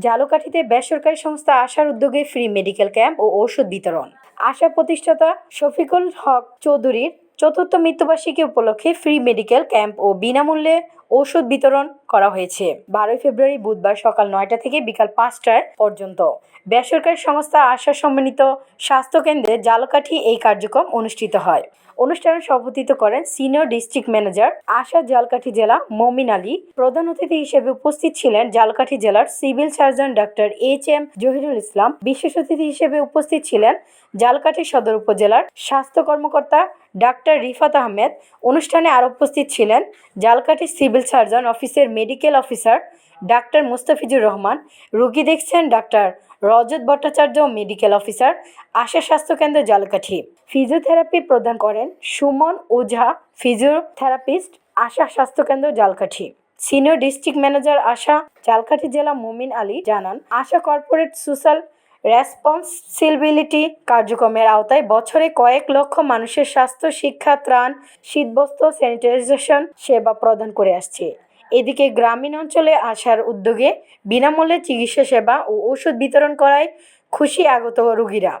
জালকাঠিতে বেসরকারি সংস্থা আশার উদ্যোগে ফ্রি মেডিকেল ক্যাম্প ও ঔষধ বিতরণ। আশা প্রতিষ্ঠাতা শফিকুল হক চৌধুরীর চতুর্থ মৃত্যুবার্ষিকী উপলক্ষে ফ্রি মেডিকেল ক্যাম্প ও বিনামূল্যে ঔষধ বিতরণ করা হয়েছে। বারোই ফেব্রুয়ারি বুধবার সকাল নয়টা থেকে বিকাল পাঁচটার পর্যন্ত। বেসরকারি সংস্থা আশা সম্মানিত স্বাস্থ্যকেন্দ্রে জালকাঠি এই কার্যক্রম অনুষ্ঠিত হয়। অনুষ্ঠানে সভাপতিত্ব করেন senior district manager Asha Jhalakathi জেলা মমিন আলী। প্রধান অতিথি হিসেবে উপস্থিত ছিলেন জালকাঠি জেলার civil surgeon doctor H M Zahirul Islam. বিশেষ অতিথি হিসেবে উপস্থিত ছিলেন জালকাঠি সদর উপজেলার স্বাস্থ্য কর্মকর্তা ডাক্তার রিফাত আহমেদ। অনুষ্ঠানে আরও উপস্থিত ছিলেন জালকাঠি সিভিল সার্জন, অফিসের মেডিকেল অফিসার ডাক্তার মুস্তাফিজুর রহমান, রোগী দেখছেন ডাক্তার রজত ভট্টাচার্য, মেডিকেল অফিসার আশা স্বাস্থ্যকেন্দ্র জালকাঠি। ফিজিওথেরাপি প্রদান করেন সুমন ওঝা, ফিজিওথেরাপিস্ট আশা স্বাস্থ্যকেন্দ্র Jhalakathi. Senior district manager Asha Jhalakathi জেলা মুমিন আলী জানান, আশা কর্পোরেট সোশ্যাল রেসপন্সিবিলিটি কার্যক্রমের আওতায় বছরে কয়েক লক্ষ মানুষের স্বাস্থ্য, শিক্ষা, ত্রাণ, শীতবস্ত্র, স্যানিটাইজেশন, সেবা প্রদান করে আসছে। এদিকে গ্রামীণ অঞ্চলে আসার উদ্যোগে বিনামূল্যে চিকিৎসা সেবা ও ওষুধ বিতরণ করায় খুশি আগত রোগীরা।